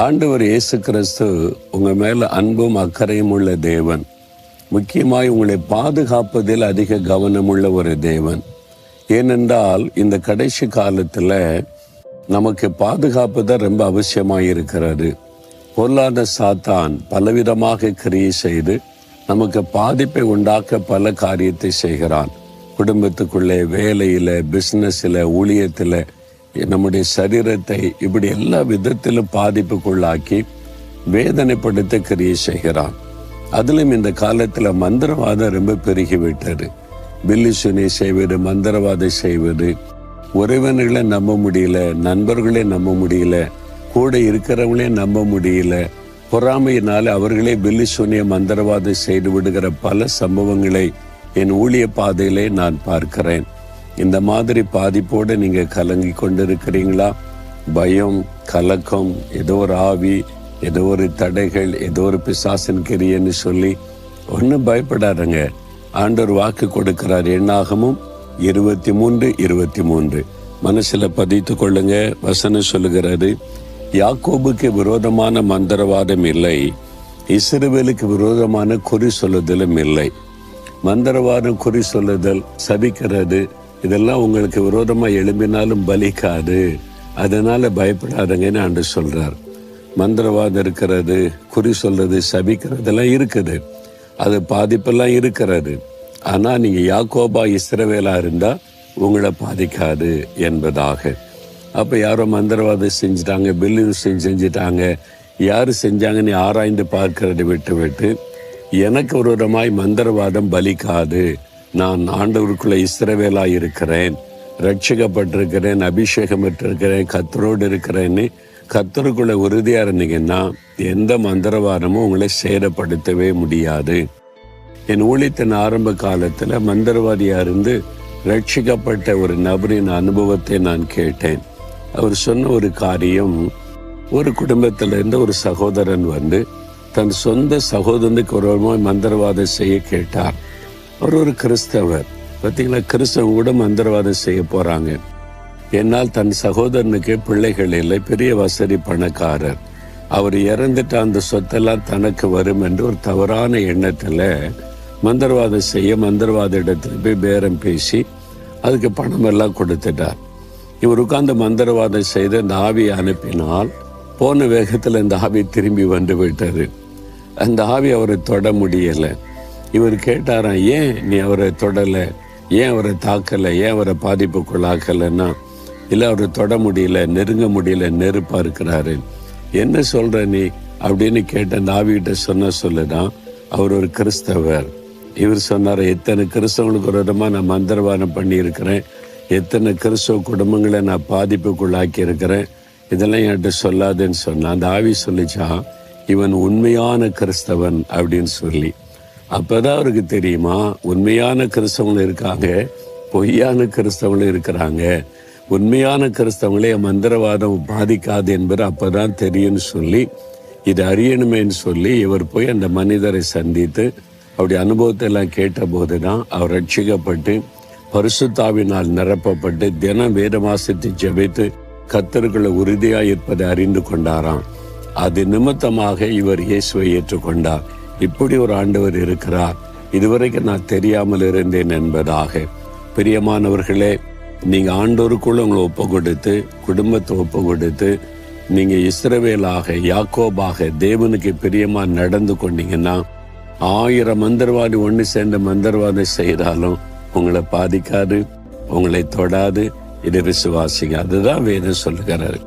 ஆண்டவர் இயேசு கிறிஸ்து உங்கள் மேலே அன்பும் அக்கறையும் உள்ள தேவன். முக்கியமாய் உங்களை பாதுகாப்பதில் அதிக கவனமுள்ள ஒரு தேவன். ஏனென்றால் இந்த கடைசி காலத்தில் நமக்கு பாதுகாப்பு தான் ரொம்ப அவசியமாக இருக்கிறது. பொருளாதார சாத்தான் பலவிதமாக கிரியை செய்து நமக்கு பாதிப்பை உண்டாக்க பல காரியத்தை செய்கிறான். குடும்பத்துக்குள்ளே வேலையில் பிஸ்னஸில் ஊழியத்தில் நம்முடைய சரீரத்தை இப்படி எல்லா விதத்திலும் பாதிப்புக்குள்ளாக்கி வேதனைப்படுத்த கிரியை செய்கிறான். அதிலும் இந்த காலத்தில் மந்திரவாதம் ரொம்ப பெருகிவிட்டது. விட்டது செய்வது மந்திரவாதம் செய்வது உறவினர்களை நம்ப முடியல நண்பர்களே நம்ப முடியல கூட இருக்கிறவங்களே நம்ப முடியல பொறாமையினால அவர்களே பில்லி சூனிய மந்திரவாதம் செய்து விடுகிற பல சம்பவங்களை என் ஊழிய பாதையிலே நான் பார்க்கிறேன். இந்த மாதிரி பாதிப்போடு நீங்கள் கலங்கி கொண்டிருக்கிறீங்களா? பயம் கலக்கம் ஏதோ ஒரு ஆவி ஏதோ ஒரு தடைகள் ஏதோ ஒரு பிசாசின் கிரியன்னு சொல்லி ஒன்றும் பயப்படாதங்க. ஆண்டவர் வாக்கு கொடுக்கிறார் எண்ணாகமும் இருபத்தி மூன்று இருபத்தி மூன்று மனசில் பதித்து கொள்ளுங்க. வசனம் சொல்லுகிறது யாக்கோபுக்கு விரோதமான மந்திரவாதம் இல்லை. இஸ்ரவேலுக்கு விரோதமான குறி சொல்லுதலும் இல்லை. மந்திரவாதம் குறி சொல்லுதல் சபிக்கிறது இதெல்லாம் உங்களுக்கு விரோதமாக எழும்பினாலும் பலிக்காது. அதனால பயப்படாதங்கன்னு ஆண்டு சொல்றார். மந்திரவாதம் இருக்கிறது குறி சொல்றது சபிக்கிறதெல்லாம் இருக்குது. அது பாதிப்பெல்லாம் இருக்கிறது. ஆனால் நீங்கள் யாக்கோபா இஸ்ரவேலா இருந்தால் உங்களை பாதிக்காது என்பதாக. அப்போ யாரோ மந்திரவாதம் செஞ்சுட்டாங்க பில்லு செஞ்சுட்டாங்க யார் செஞ்சாங்கன்னு ஆராய்ந்து பார்க்கறதை விட்டு விட்டு எனக்கு ஒரு விதமாய் மந்திரவாதம் பலிக்காது. நான் ஆண்டவருக்குள்ள இஸ்ரவேலாக இருக்கிறேன் ரட்சிக்கப்பட்டிருக்கிறேன் அபிஷேகம் பெற்றிருக்கிறேன் கத்தரோடு இருக்கிறேன்னு கத்தருக்குள்ள உறுதியாக இருந்தீங்கன்னா எந்த மந்திரவாதமும் உங்களை சேதப்படுத்தவே முடியாது. என் ஊழியத்தின் ஆரம்ப காலத்தில் மந்திரவாதியாக இருந்து ரட்சிக்கப்பட்ட ஒரு நபரின் அனுபவத்தை நான் கேட்டேன். அவர் சொன்ன ஒரு காரியம் ஒரு குடும்பத்திலிருந்து ஒரு சகோதரன் வந்து தன் சொந்த சகோதரனுக்கு ஒரு மந்திரவாதம் செய்ய கேட்டார். அவர் ஒரு கிறிஸ்தவர். பார்த்தீங்களா கிறிஸ்தவ கூட மந்திரவாதம் செய்ய போறாங்க. என்னால் தன் சகோதரனுக்கு பிள்ளைகள் இல்லை பெரிய வசதி பணக்காரர். அவர் இறந்துட்டு அந்த சொத்தெல்லாம் தனக்கு வரும் என்று ஒரு தவறான எண்ணத்துல மந்திரவாதம் செய்ய மந்திரவாத இடத்துல போய் பேரம் பேசி அதுக்கு பணம் எல்லாம் கொடுத்துட்டார். இவர் உட்கார்ந்து மந்திரவாதம் செய்து அந்த ஆவியை அனுப்பினால் போன வேகத்தில் இந்த ஆவி திரும்பி வந்து விட்டது. அந்த ஆவி அவரை தொட முடியலை. இவர் கேட்டாராம் ஏன் நீ அவரை தொடலை? ஏன் அவரை தாக்கலை? ஏன் அவரை பாதிப்புக்குள்ளாக்கலைன்னா? இல்லை அவரை தொட முடியல நெருங்க முடியல நெருப்பாக இருக்கிறாரு. என்ன சொல்கிற நீ? அப்படின்னு கேட்ட அந்த ஆவிகிட்ட சொன்ன சொல்லுதான் அவர் ஒரு கிறிஸ்தவர். இவர் சொன்னார் எத்தனை கிறிஸ்தவங்களுக்கு ஒரு விதமாக நான் மந்திரவாதம் பண்ணியிருக்கிறேன். எத்தனை கிறிஸ்தவ குடும்பங்களை நான் பாதிப்புக்குள்ளாக்கி இருக்கிறேன் இதெல்லாம் என்கிட்ட சொல்லாதுன்னு சொன்னான். அந்த ஆவி சொல்லிச்சா இவன் உண்மையான கிறிஸ்தவன் அப்படின்னு சொல்லி. அப்பதான் அவருக்கு தெரியுமா? உண்மையான கிறிஸ்தவங்களும் இருக்காங்க பொய்யான கிறிஸ்தவங்களும் இருக்கிறாங்க. உண்மையான கிறிஸ்தவங்களே மந்திரவாதம் பாதிக்காது என்பது அப்பதான் தெரியும்னு சொல்லி இது அறியணுமேன்னு சொல்லி இவர் போய் அந்த மனிதரை சந்தித்து அவருடைய அனுபவத்தை எல்லாம் கேட்டபோது தான் அவர் ரட்சிக்கப்பட்டு பரிசுத்தாவினால் நிரப்பப்பட்டு தினம் வேத வாசித்து ஜெபித்து கத்தருக்குள்ள உறுதியாக இருப்பதை அறிந்து கொண்டாராம். அது நிமித்தமாக இவர் இயேசுவை ஏற்றுக்கொண்டார். இப்படி ஒரு ஆண்டவர் இருக்கிறார். இதுவரைக்கும் நான் தெரியாமல் இருந்தேன் என்பதாக. பிரியமானவர்களே நீங்க ஆண்டோருக்குள்ள உங்களை ஒப்பு கொடுத்து குடும்பத்தை ஒப்பு கொடுத்து நீங்க இஸ்ரவேலாக யாக்கோபாக தேவனுக்கு பிரியமா நடந்து கொண்டீங்கன்னா ஆயிரம் மந்திரவாதி ஒன்று சேர்ந்த மந்திரவாதம் செய்தாலும் உங்களை பாதிக்காது உங்களை தொடாது இது விசுவாசிங்க. அதுதான் வேதம் சொல்லுகிறாரு